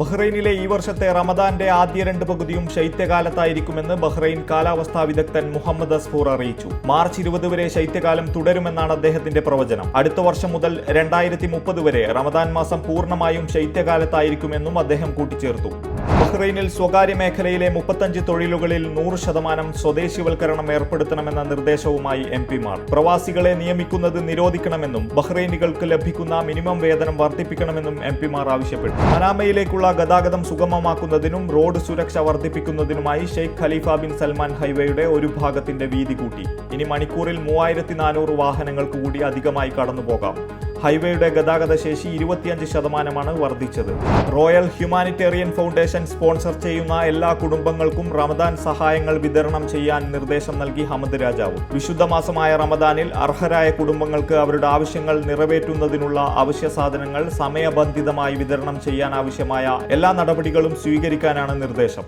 ബഹ്റൈനിലെ ഈ വർഷത്തെ റമദാന്റെ ആദ്യ രണ്ട് പകുതിയും ശൈത്യകാലത്തായിരിക്കുമെന്ന് ബഹ്റൈൻ കാലാവസ്ഥാ വിദഗ്ധൻ മുഹമ്മദ് അസ്ഫൂർ അറിയിച്ചു. മാർച്ച് ഇരുപത് വരെ ശൈത്യകാലം തുടരുമെന്നാണ് അദ്ദേഹത്തിന്റെ പ്രവചനം. അടുത്ത വർഷം മുതൽ രണ്ടായിരത്തി മുപ്പത് വരെ റമദാൻ മാസം പൂർണമായും ശൈത്യകാലത്തായിരിക്കുമെന്നും അദ്ദേഹം കൂട്ടിച്ചേർത്തു. ബഹ്റൈനിൽ സ്വകാര്യ മേഖലയിലെ മുപ്പത്തഞ്ച് തൊഴിലുകളിൽ നൂറ് ശതമാനം സ്വദേശിവൽക്കരണം ഏർപ്പെടുത്തണമെന്ന നിർദ്ദേശവുമായി എം പിമാർ. പ്രവാസികളെ നിയമിക്കുന്നത് നിരോധിക്കണമെന്നും ബഹ്റൈനികൾക്ക് ലഭിക്കുന്ന മിനിമം വേതനം വർദ്ധിപ്പിക്കണമെന്നും എം പിമാർ ആവശ്യപ്പെട്ടു. മനാമയിലേക്കുള്ള ഗതാഗതം സുഗമമാക്കുന്നതിനും റോഡ് സുരക്ഷ വർദ്ധിപ്പിക്കുന്നതിനുമായി ഷെയ്ഖ് ഖലീഫ ബിൻ സൽമാൻ ഹൈവേയുടെ ഒരു ഭാഗത്തിന്റെ വീതി കൂട്ടി. ഇനി മണിക്കൂറിൽ മൂവായിരത്തി വാഹനങ്ങൾക്ക് കൂടി അധികമായി കടന്നുപോകാം. ഹൈവേയുടെ ഗതാഗത ശേഷി ഇരുപത്തിയഞ്ച് ശതമാനമാണ് വർദ്ധിച്ചത്. റോയൽ ഹ്യൂമാനിറ്റേറിയൻ ഫൗണ്ടേഷൻ സ്പോൺസർ ചെയ്യുന്ന എല്ലാ കുടുംബങ്ങൾക്കും റമദാൻ സഹായങ്ങൾ വിതരണം ചെയ്യാൻ നിർദ്ദേശം നൽകി ഹമദ് രാജാവ്. വിശുദ്ധ മാസമായ റമദാനിൽ അർഹരായ കുടുംബങ്ങൾക്ക് അവരുടെ ആവശ്യങ്ങൾ നിറവേറ്റുന്നതിനുള്ള അവശ്യ സാധനങ്ങൾ സമയബന്ധിതമായി വിതരണം ചെയ്യാൻ ആവശ്യമായ എല്ലാ നടപടികളും സ്വീകരിക്കാനാണ് നിർദ്ദേശം.